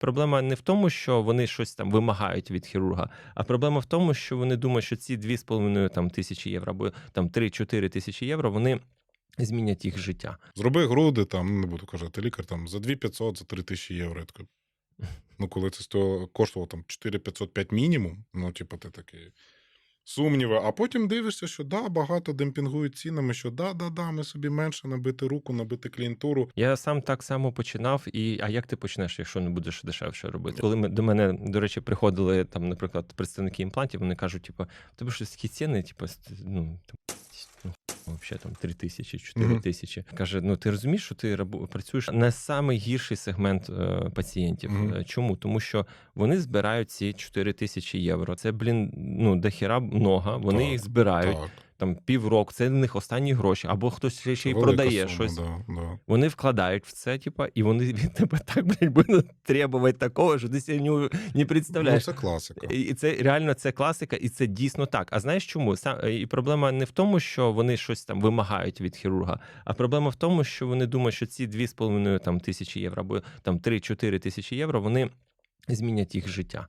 Проблема не в тому, що вони щось там вимагають від хірурга, а проблема в тому, що вони думають, що ці 2,5 там, тисячі євро або там 3-4 тисячі євро вони змінять їх життя. Зроби груди, там, не буду казати, лікар там за 2500, за 3000 євро. Так, Ну, коли це коштувало там 4505 мінімум, ну, типу, ти такий. Сумніви, а потім дивишся, що да, багато демпінгують цінами, що да, да, да, ми собі менше набити руку, набити клієнтуру. Я сам так само починав. І а як ти почнеш, якщо не будеш дешевше робити? Коли ми до мене, до речі, приходили там, наприклад, представники імплантів, вони кажуть, типу, тебе щось такі ціни, типу, ну. Ну, взагалі там 3 тисячі, 4 Мгм. тисячі. Каже: ну ти розумієш, що ти працюєш на найгірший сегмент е, пацієнтів. Mm-hmm. Чому? Тому що вони збирають ці 4 тисячі євро. Це, блін, ну дохіра много. Вони Так, їх збирають Так, там півроку. Це в них останні гроші, або хтось ще, ще й велика продає сума, щось. Да, да. Вони вкладають в це, типа, і вони від тебе так блядь, будуть требувати такого, що ти себе не, не представляєш. Ну, це класика. І це реально це класика, і це дійсно так. А знаєш чому? Сам і проблема не в тому, що вони щось там вимагають від хірурга, а проблема в тому, що вони думають, що ці 2,5 там тисячі євро або там 3-4 тисячі євро вони змінять їх життя.